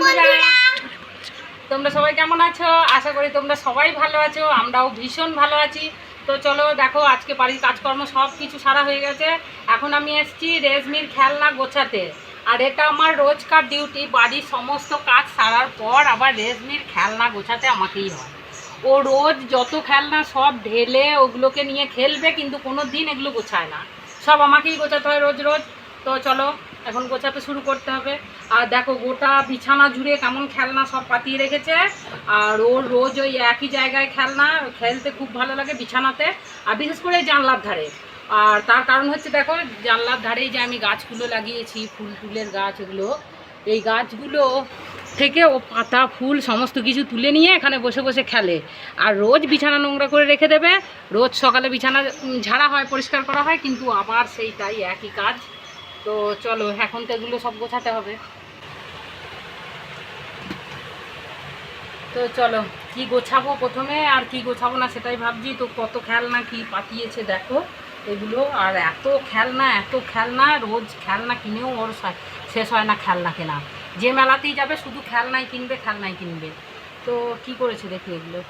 বন্ধুরা। তোমরা সবাই কেমন আছো? আশা করি তোমরা সবাই ভালো আছো আমরাও ভীষণ ভালো আছি। তো চলো দেখো আজকে বাড়ির কাজকর্ম সব কিছু সারা হয়ে গেছে। এখন আমি এসেছি রেজমির খেলনা গোছাতে। আর এটা আমার রোজকার ডিউটি বাড়ির সমস্ত কাজ সারার পর আবার রেজমির খেলনা গোছাতে আমাকেই হয়। ও রোজ যত খেলনা সব ঢেলে ওগুলোকে নিয়ে খেলবে কিন্তু কোনো দিন এগুলো গোছায় না। সব আমাকেই গোছাতে হয় রোজ রোজ। তো চলো এখন গোছাতে শুরু করতে হবে। আর দেখো, গোটা বিছানা জুড়ে কেমন খেলনা সব পাতিয়ে রেখেছে। আর ওর রোজ ওই একই জায়গায় খেলনা, খেলতে খুব ভালো লাগে বিছানাতে। আর বিশেষ করে জানলার ধারে। আর তার কারণ হচ্ছে দেখো, জানলার ধারেই যে আমি গাছগুলো লাগিয়েছি, ফুল টুলের গাছ এগুলো, এই গাছগুলো থেকে ও পাতা, ফুল, সমস্ত কিছু তুলে নিয়ে এখানে বসে বসে খেলে। আর রোজ বিছানা নোংরা করে রেখে দেবে। রোজ সকালে বিছানা ঝাড়া হয়, পরিষ্কার করা হয়, কিন্তু আবার সেইটাই একই কাজ। তো চলো, এখন তো এগুলো সব গোছাতে হবে। তো চলো, কি গোছাবো প্রথমে আর কি গোছাবো না সেটাই ভাবছি। তো কত খেলনা কি পাতিয়েছে দেখো এগুলো। আর এত খেলনা এত খেলনা, রোজ খেলনা কিনেও ওর শেষ হয় না খেলনা কেনা। যে মেলাতেই যাবে শুধু খেলনাই কিনবে খেলনাই কিনবে। তো কি করেছে দেখি এগুলো।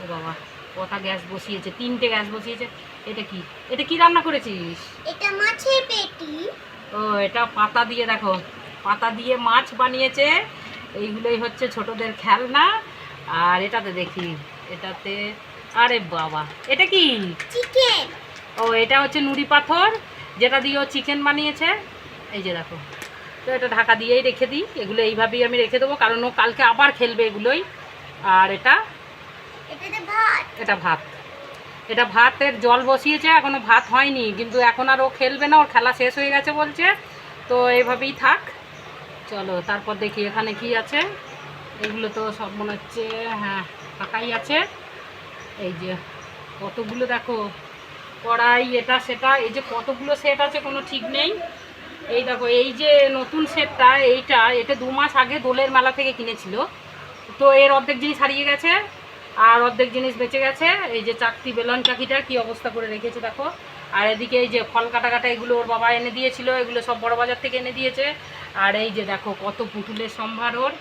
ও বাবা, কটা গ্যাস বসিয়েছে, তিনটে গ্যাস বসিয়েছে। এটা কি? এটা কি রান্না করেছিস? এটা মাছের পেটি। ও এটা পাতা দিয়ে দেখো। পাতা দিয়ে মাছ বানিয়েছে। এইগুলোই হচ্ছে ছোটদের খেলনা। আর এটাতে দেখি এটাতে আরে বাবা এটা কি? চিকেন। ও এটা হচ্ছে নুড়ি পাথর যেটা দিয়ে ও চিকেন বানিয়েছে। এই যে দেখো তো এটা ঢাকা দিয়েই রেখে দিই। এগুলো এইভাবেই আমি রেখে দেবো কারণ ও কালকে আবার খেলবে এগুলোই। আর এটা? এটা ভাত। এটা ভাতের জল বসিয়েছে, এখনও ভাত হয়নি, কিন্তু এখন আর ও খেলবে না, ওর খেলা শেষ হয়ে গেছে বলছে। তো এইভাবেই থাক। চলো, তারপর দেখি এখানে কি আছে। এগুলো তো সব মনে হচ্ছে হ্যাঁ ফাঁকাই আছে। এই যে, কতগুলো দেখো, কড়াই, এটা, সেটা, এই যে কতগুলো সেট আছে কোনো ঠিক নেই। এই দেখো, এই যে নতুন সেটটা এইটা, এটা দু মাস আগে দোলের মেলা থেকে কিনেছিল। তো এর অর্ধেক জিনিস হারিয়ে গেছে। আর অর্ধেক জিনিস বেঁচে গেছে। এই যে চাকতি বেলন চাকিটা কি অবস্থা করে রেখেছে দেখো। আর এদিকে এই যে ফল কাটা কাটা এগুলো ওর বাবা এনে দিয়েছিল, এগুলো সব বড় বাজার থেকে এনে দিয়েছে। আর এই যে দেখো কত পুতুলের সম্ভার ওর।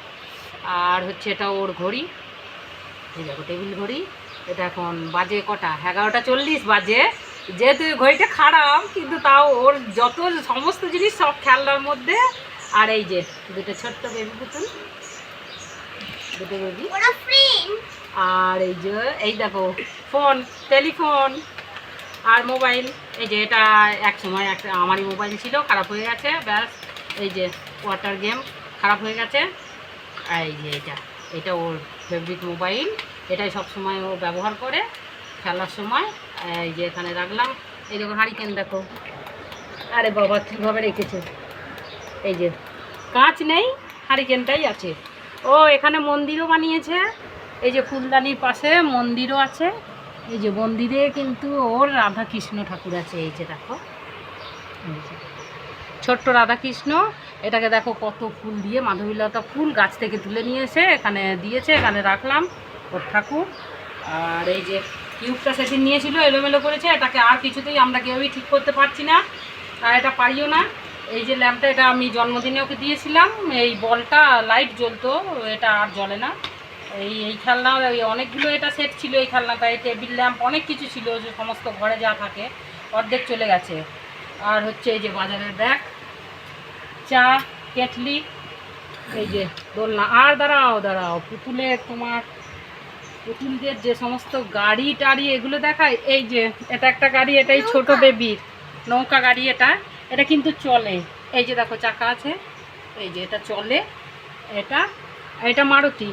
আর হচ্ছে এটা ওর ঘড়ি। এই দেখো টেবিল ঘড়ি। এটা এখন বাজে কটা? এগারোটা চল্লিশ বাজে। যেহেতু ঘড়িটা খারাপ, কিন্তু তাও ওর যত সমস্ত জিনিস সব খেলনার মধ্যে। আর এই যে দুটো ছোট্ট বেবি পুতুল। দুটো বেবি আর এই যে, এই দেখো, ফোন, টেলিফোন আর মোবাইল। এই যে এটা এক সময় একটা আমারই মোবাইল ছিল, খারাপ হয়ে গেছে, ব্যাস। এই যে, ওয়াটার গেম, খারাপ হয়ে গেছে। আর এই যে এটা এটা ওর ফেভারিট মোবাইল। এটাই সব সময় ও ব্যবহার করে, খেলার সময়। এই যে এখানে রাখলাম। এই দেখো, হারিকেন দেখো। আরে বাবা, কীভাবে রেখেছে? এই যে, কাঁচ নেই, হারিকেনটাই আছে। ও, এখানে মন্দিরও বানিয়েছে। এই যে ফুলদানির পাশে মন্দিরও আছে। এই যে মন্দিরে কিন্তু ওর রাধা কৃষ্ণ ঠাকুর আছে, এই যে দেখো। ছোট্ট রাধা কৃষ্ণ এটাকে দেখো কত ফুল দিয়ে মাধবীলতা ফুল গাছ থেকে তুলে নিয়ে এসে এখানে দিয়েছে, এখানে রাখলাম ওর ঠাকুর। আর এই যে কিউবটা সেদিন নিয়েছিল, এলোমেলো করেছে, এটাকে আর কিছুতেই আমরা কেউই ঠিক করতে পারছি না, আর এটা পারিও না। এই যে ল্যাম্পটা, এটা আমি জন্মদিনে ওকে দিয়েছিলাম, এই বলটা লাইট জ্বলতো, এটা আর জ্বলে না। এই এই খেলনা ওই অনেকগুলো এটা সেট ছিল এই খেলনাটা এই টেবিল ল্যাম্প অনেক কিছু ছিল যে সমস্ত ঘরে যা থাকে অর্ধেক চলে গেছে। আর হচ্ছে এই যে বাজারের ব্যাগ চা কেটলি এই যে দোলনা। আর দাঁড়াও দাঁড়াও পুতুলের তোমার পুতুলদের যে সমস্ত গাড়ি টাড়ি এগুলো দেখায় এই যে এটা একটা গাড়ি এটাই ছোট বেবির নৌকা গাড়ি এটা। এটা কিন্তু চলে। এই যে দেখো চাকা আছে। এই যে এটা চলে। এটা এটা মারুতি।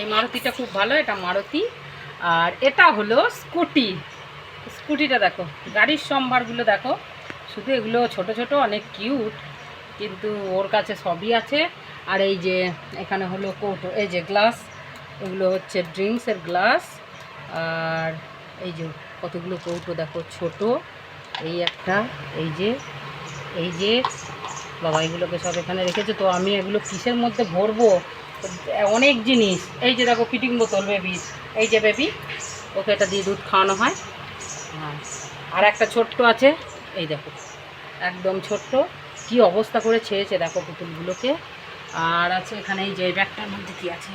এই মারুতিটা খুব ভালো, এটা মারুতি। আর এটা হলো স্কুটি। স্কুটিটা দেখো, গাড়ির সম্ভারগুলো দেখো। শুধু এগুলো ছোট ছোট, অনেক কিউট, কিন্তু ওর কাছে সবই আছে। আর এই যে এখানে হলো কৌটো, এই যে গ্লাস, এগুলো হচ্ছে ড্রিঙ্কসের গ্লাস। আর এই যে কতগুলো কৌটো দেখো, ছোট। এই একটা, এই যে এই যে। বাবা, এগুলোকে সব এখানে রেখেছে। তো আমি এগুলো কিসের মধ্যে ভরবো? অনেক জিনিস। এই যে দেখো ফিটিং বোতল বেবি এই যে বেবি ওকে এটা দিয়ে দুধ খাওয়ানো হয়। হ্যাঁ। আর একটা ছোট্ট আছে, এই দেখো। একদম ছোট্ট। কি অবস্থা করে ছেড়েছে দেখো পুতুলগুলোকে। আর আছে এখানে এই যে ব্যাগটার মধ্যে কি আছে?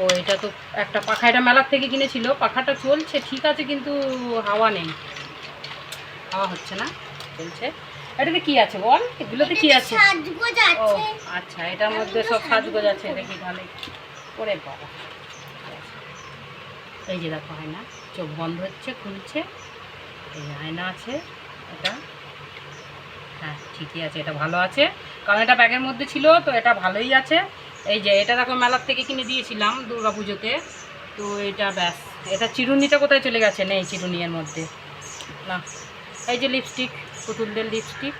ও, এটা তো একটা পাখা। এটা মেলার থেকে কিনেছিল। পাখাটা চলছে, ঠিক আছে, কিন্তু হাওয়া নেই। হাওয়া হচ্ছে না, চলছে। এটাতে কি আছে বল? এগুলোতে কি আছে? সাজগোজ ও আছে। আচ্ছা এটার মধ্যে সব সাজগোজ আছে দেখি তাহলে। ওরে বাবা। এই যে দেখো আয়না চোখ বন্ধ হচ্ছে খুলছে। এই আয়না আছে এটা। হ্যাঁ ঠিকই আছে এটা ভালো আছে। কারণ এটা ব্যাগের মধ্যে ছিল তো এটা ভালোই আছে। এই যে এটা দেখো মেলার থেকে কিনে দিয়েছিলাম দুর্গা পুজোতে। তো এটা ব্যাস এটা চিরুনিটা কোথায় চলে গেছে? নেই চিরুনি এর মধ্যে। না এই যে লিপস্টিক পুতুলদের লিপস্টিক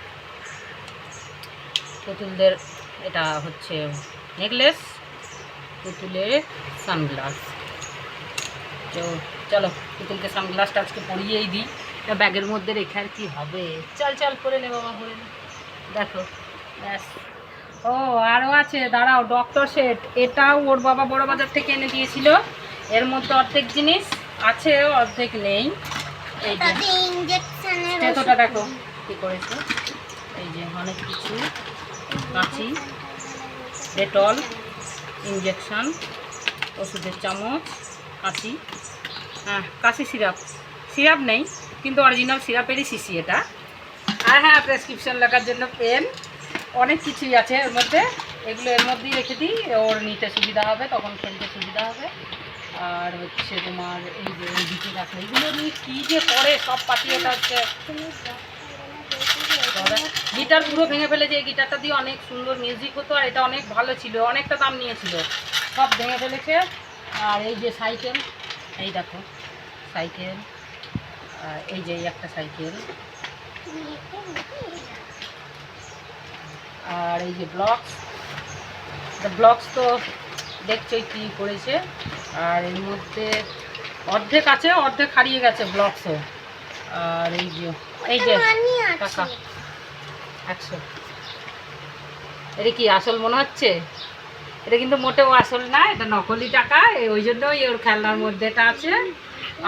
পুতুলদের এটা হচ্ছে নেকলেস পুতুলের সানগ্লাস তো চলো পুতুলকে সানগ্লাসটা আজকে পরিয়েই দিই। ব্যাগের মধ্যে রেখে আর কি হবে? চল চল করে নে বাবা করে নে। দেখো ব্যাস। ও আরও আছে দাঁড়াও ডক্টর সেট এটাও ওর বাবা বড় বাজার থেকে এনে দিয়েছিল। এর মধ্যে অর্ধেক জিনিস আছে অর্ধেক নেই। এই দেখো। কি করেছে। এই যে অনেক কিছু, কাঁচি, ডেটল ইঞ্জেকশান ওষুধের চামচ, কাঁচি। হ্যাঁ কাশি সিরাপ। সিরাপ নেই, কিন্তু অরিজিনাল সিরাপেরই শিশি এটা। আর হ্যাঁ প্রেসক্রিপশন লেখার জন্য পেন অনেক কিছুই আছে এর মধ্যে। এগুলো এর মধ্যেই রেখে দিই। ওর নিতে সুবিধা হবে, তখন খেলতে সুবিধা হবে। আর হচ্ছে তোমার এই যে এই দিকে দেখো এগুলো নিয়ে কী যে করে, সব পাতি এটা হচ্ছে গিটার পুরো ভেঙে ফেলেছে এই গিটারটা দিয়ে অনেক সুন্দর মিউজিক হতো আর এটা অনেক ভালো ছিল অনেকটা দাম নিয়েছিল। সব ভেঙে ফেলেছে। আর এই যে সাইকেল এই দেখো সাইকেল আর এই যে একটা সাইকেল। আর এই যে ব্লকস ব্লকস তো দেখছোই কী করেছে। আর এর মধ্যে অর্ধেক আছে অর্ধেক হারিয়ে গেছে ব্লকসও আর এই যে এই যে টাকা। একশো এটা কি আসল মনে হচ্ছে? এটা কিন্তু মোটেও আসল না এটা নকলি টাকা ওই জন্যই ওর খেলনার মধ্যে এটা আছে।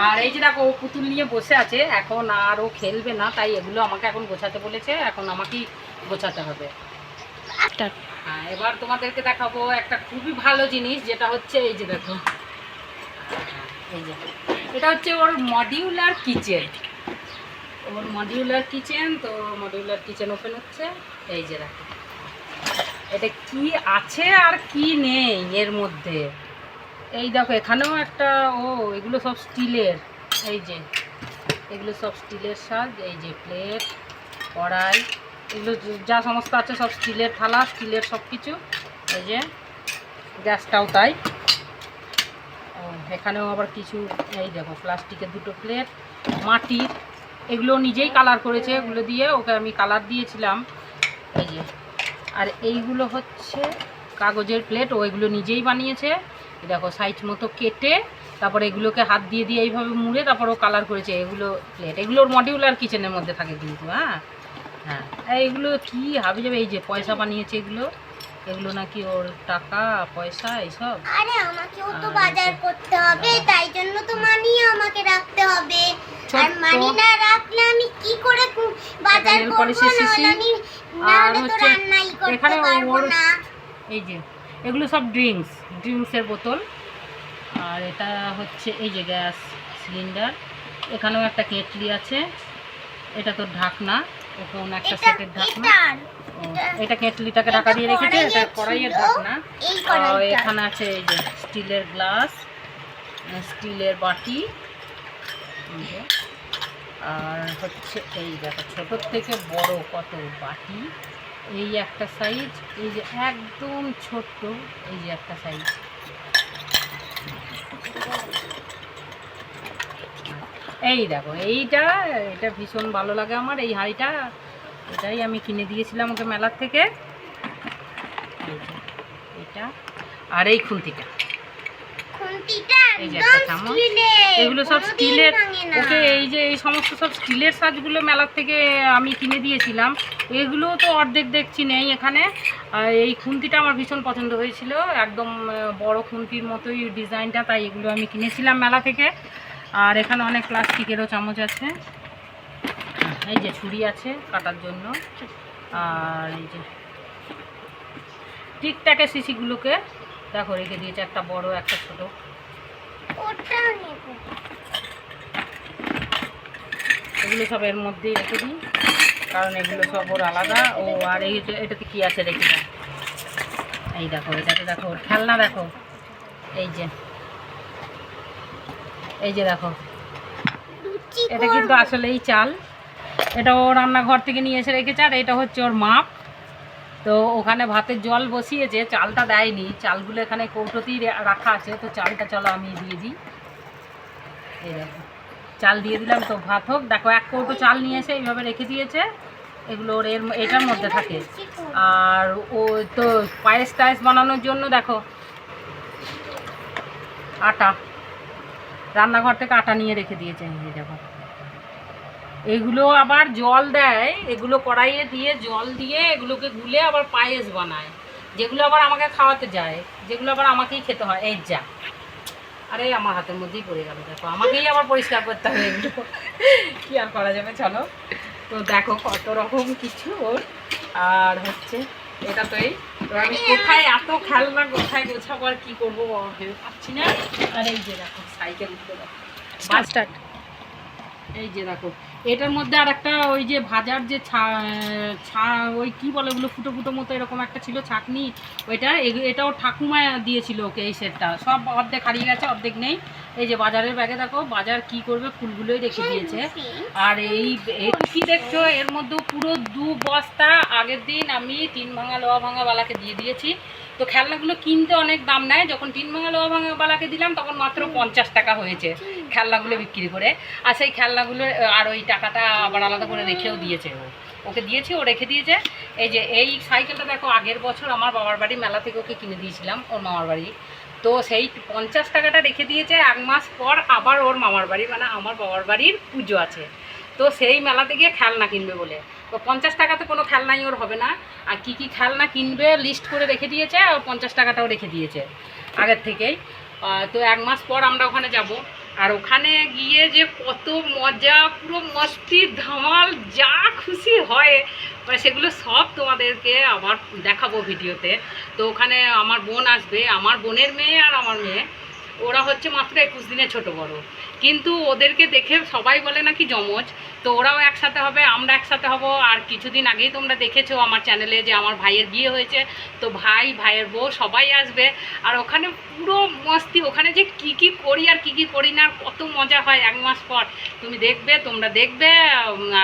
আর এই যে দেখো ও পুতুল নিয়ে বসে আছে এখন আর ও খেলবে না তাই এগুলো আমাকে এখন গোছাতে বলেছে এখন আমাকেই গোছাতে হবে। হ্যাঁ এবার তোমাদেরকে দেখাবো একটা খুবই ভালো জিনিস যেটা হচ্ছে এই যে দেখো। এই যে এটা হচ্ছে ওর মডিউলার কিচেন ওর মডিউলার কিচেন তো মডিউলার কিচেন ওপেন হচ্ছে। এই যে দেখো। এটা কি আছে আর কি নেই এর মধ্যে? এই দেখো, এখানেও একটা, ও, এগুলো সব স্টিলের। এই যে, এগুলো সব স্টিলের সাজ, এই যে প্লেট কড়াই, এগুলো যা সমস্ত আছে সব স্টিলের থালা, স্টিলের সব কিছু। এই যে, গ্যাসটাও তাই। এখানেও আবার কিছু, এই দেখো, প্লাস্টিকের দুটো প্লেট মাটির এগুলো নিজেই কালার করেছে এগুলো দিয়ে ওকে আমি কালার দিয়েছিলাম। এই যে। আর এইগুলো হচ্ছে কাগজের প্লেট ও এগুলো নিজেই বানিয়েছে। দেখো সাইজ মতো কেটে তারপর এগুলোকে হাত দিয়ে দিয়ে এইভাবে মুড়ে তারপর ও কালার করেছে এগুলো প্লেট এগুলোর মডিউলার কিচেনের মধ্যে থাকে কিন্তু হ্যাঁ? হ্যাঁ। এগুলো কি হাবি যাবে? এই যে পয়সা বানিয়েছে এগুলো। এগুলো নাকি ওর টাকা পয়সা এইসব? আরে আমাকেও তো বাজার করতে হবে তাই জন্য তো মানি আমাকে রাখতে হবে। ছোট্ট। মানি আমি কি করে বাজার করব না আমি আর হচ্ছে এখানে ওর- এই যে এগুলো সব ড্রিঙ্কস ড্রিঙ্কসের বোতল। আর এটা হচ্ছে এই যে গ্যাস সিলিন্ডার। এখানেও একটা কেটলি আছে। এটা তো ঢাকনা। ওখানে একটা সেটের ঢাকনা। এটা কেটলিটাকে ঢাকা দিয়ে রেখেছে এটা কড়াইয়ের ঢাকনা। আর এখানে আছে এই যে স্টিলের গ্লাস স্টিলের বাটি। আর হচ্ছে এই দেখো ছোটোর থেকে বড় কত বাটি? এই একটা সাইজ এই যে একদম ছোট্ট, এই যে একটা সাইজ এই দেখো, এইটা, এটা ভীষণ ভালো লাগে আমার, এই হাঁড়িটা। এটাই আমি কিনে দিয়েছিলাম ওকে মেলার থেকে। এটা। আর এই খুন্তিটা খুন্তিটা এই যে একদম একটা চামচ। স্টিলের এগুলো সব স্টিলের। ওকে এই যে এই সমস্ত সব স্টিলের সাজগুলো মেলার থেকে আমি কিনে দিয়েছিলাম। এগুলো তো অর্ধেক দেখছি নেই এখানে। এই খুন্তিটা আমার ভীষণ পছন্দ হয়েছিল। একদম বড় খুন্তির মতোই ডিজাইনটা তাই এগুলো আমি কিনেছিলাম মেলা থেকে। আর এখানে অনেক প্লাস্টিকেরও চামচ আছে। এই যে ছুরি আছে কাটার জন্য। আর এই যে টিকটাকের শিশিগুলোকে দেখো রেখে দিয়েছে একটা বড় একটা ছোট। এগুলো সব এর মধ্যেই রেখে দিই কারণ এগুলো সব ওর আলাদা। ও আর এই এটাতে কি আছে রেখে দাও। এই দেখো এটাতে দেখো ওর খেলনা দেখো। এই যে এই যে দেখো। এটা কিন্তু আসলেই চাল। এটা ও রান্নাঘর থেকে নিয়ে এসে রেখেছে আর এটা হচ্ছে ওর মাপ। তো ওখানে ভাতের জল বসিয়েছে, চালটা দেয়নি। চালগুলো এখানে কৌটোতেই রাখা আছে, তো চালটা চলো আমি দিয়ে দিই। চাল দিয়ে দিলাম তো ভাত হোক। দেখো, এক কৌটো চাল নিয়ে এসে এইভাবে রেখে দিয়েছে। এগুলো ওর এর এটার মধ্যে থাকে। আর ও তো পায়েস টায়েস বানানোর জন্য দেখো, আটা। রান্নাঘর থেকে আটা নিয়ে রেখে দিয়েছে দেখো। এগুলো আবার জল দেয় এগুলো কড়াইয়ে দিয়ে জল দিয়ে এগুলোকে গুলে আবার পায়েস বানায় যেগুলো আবার আমাকে খাওয়াতে যায় যেগুলো আবার আমাকেই খেতে হয়। এই যা। আরে আমার হাতের মধ্যেই পড়ে গেল দেখো। আমাকেই আবার পরিষ্কার করতে হবে এগুলো। কী আর করা যাবে চলো। তো দেখো কত রকম কিছু ওর। আর হচ্ছে এটা তো এই তো আমি কোথায় এত খেলনা কোথায় গোছাবো আর কি করব ভেবে পাচ্ছি না। আর এই যে দেখো সাইকেলগুলো দেখো স্টার্ট। এই যে দেখো এটার মধ্যে আর একটা ওই যে ভাজার যে ছা ছা, ওই কি বলে ওগুলো ফুটো ফুটো মতো এরকম একটা ছিল, ছাকনি, ওইটা এটাও ঠাকুমা দিয়েছিল ওকে এই সেটটা সব অর্ধেক হারিয়ে গেছে, অর্ধেক নেই। এই যে বাজারের ব্যাগে দেখো, বাজার কি করবে ফুলগুলোই রেখে দিয়েছে। আর এই কি দেখছ? এর মধ্যে পুরো দু বস্তা, আগের দিন আমি তিন ভাঙা লোয়া ভাঙা বালাকে দিয়ে দিয়েছি। তো খেলনাগুলো কিনতে অনেক দাম নেয়। যখন তিন ভাঙা লোয়া ভাঙা বালাকে দিলাম, তখন মাত্র পঞ্চাশ টাকা হয়েছে। খেলনাগুলো বিক্রি করে। আর সেই খেলনাগুলো আর ওই টাকাটা আবার আলাদা করে রেখেও দিয়েছে ও। ওকে দিয়েছি, ও রেখে দিয়েছে। এই যে এই সাইকেলটা দেখো, আগের বছর আমার বাবার বাড়ি মেলা থেকে ওকে কিনে দিয়েছিলাম, ওর মামার বাড়ি। তো সেই পঞ্চাশ টাকাটা রেখে দিয়েছে, এক মাস পর আবার ওর মামার বাড়ি মানে আমার বাবার বাড়ির পুজো আছে। তো সেই মেলাতে গিয়ে খেলনা কিনবে বলে। তো পঞ্চাশ টাকাতে কোনো খেলনাই ওর হবে না। আর কি কি খেলনা কিনবে লিস্ট করে রেখে দিয়েছে, আর পঞ্চাশ টাকাটাও রেখে দিয়েছে আগের থেকেই। তো এক মাস পর আমরা ওখানে যাব। আর ওখানে গিয়ে যে কত মজা, পুরো মস্তি, ধামাল, যা খুশি হয় মানে সেগুলো সব তোমাদেরকে আবার দেখাবো ভিডিওতে। তো ওখানে আমার বোন আসবে, আমার বোনের মেয়ে আর আমার মেয়ে। ওরা হচ্ছে মাত্র একুশ দিনে ছোট বড়। কিন্তু ওদেরকে দেখে সবাই বলে নাকি জমজ তো ওরাও একসাথে হবে, আমরা একসাথে হব। আর কিছুদিন আগেই তোমরা দেখেছ আমার চ্যানেলে যে আমার ভাইয়ের বিয়ে হয়েছে। তো ভাই, ভাইয়ের বউ সবাই আসবে। আর ওখানে পুরো মস্তি, ওখানে যে কি কি করি আর কি কি করি না, কত মজা হয় এক মাস পর। তুমি দেখবে, তোমরা দেখবে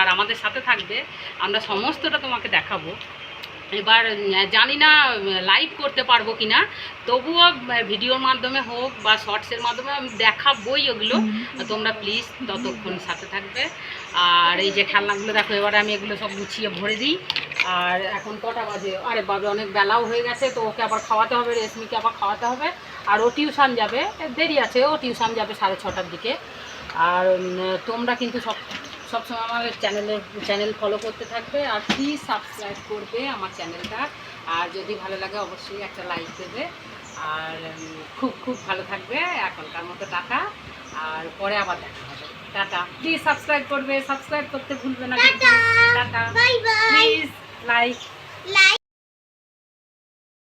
আর আমাদের সাথে থাকবে। আমরা সমস্তটা তোমাকে দেখাবো। এবার জানি না লাইভ করতে পারব কি না তবুও ভিডিওর মাধ্যমে হোক বা শর্টসের মাধ্যমে আমি দেখাবই ওগুলো। তোমরা প্লিজ ততক্ষণ সাথে থাকবে। আর এই যে খেলনাগুলো দেখো এবারে আমি এগুলো সব গুছিয়ে ভরে দিই। আর এখন কটা বাজে? আরে বাবা অনেক বেলাও হয়ে গেছে তো ওকে আবার খাওয়াতে হবে রেশমিকে আবার খাওয়াতে হবে। আর ও টিউশন যাবে দেরি আছে ও টিউশন যাবে সাড়ে ছটার দিকে। আর তোমরা কিন্তু সব সবসময় আমার চ্যানেলে চ্যানেল ফলো করতে থাকবে আর প্লিজ সাবস্ক্রাইব করবে আমার চ্যানেলটা আর যদি ভালো লাগে অবশ্যই একটা লাইক দেবে। আর খুব খুব ভালো থাকবে। এখনকার মতো টাকা আর পরে আবার দেখা হবে। টাটা। প্লিজ সাবস্ক্রাইব করবে। সাবস্ক্রাইব করতে ভুলবে না টাটা। Please like like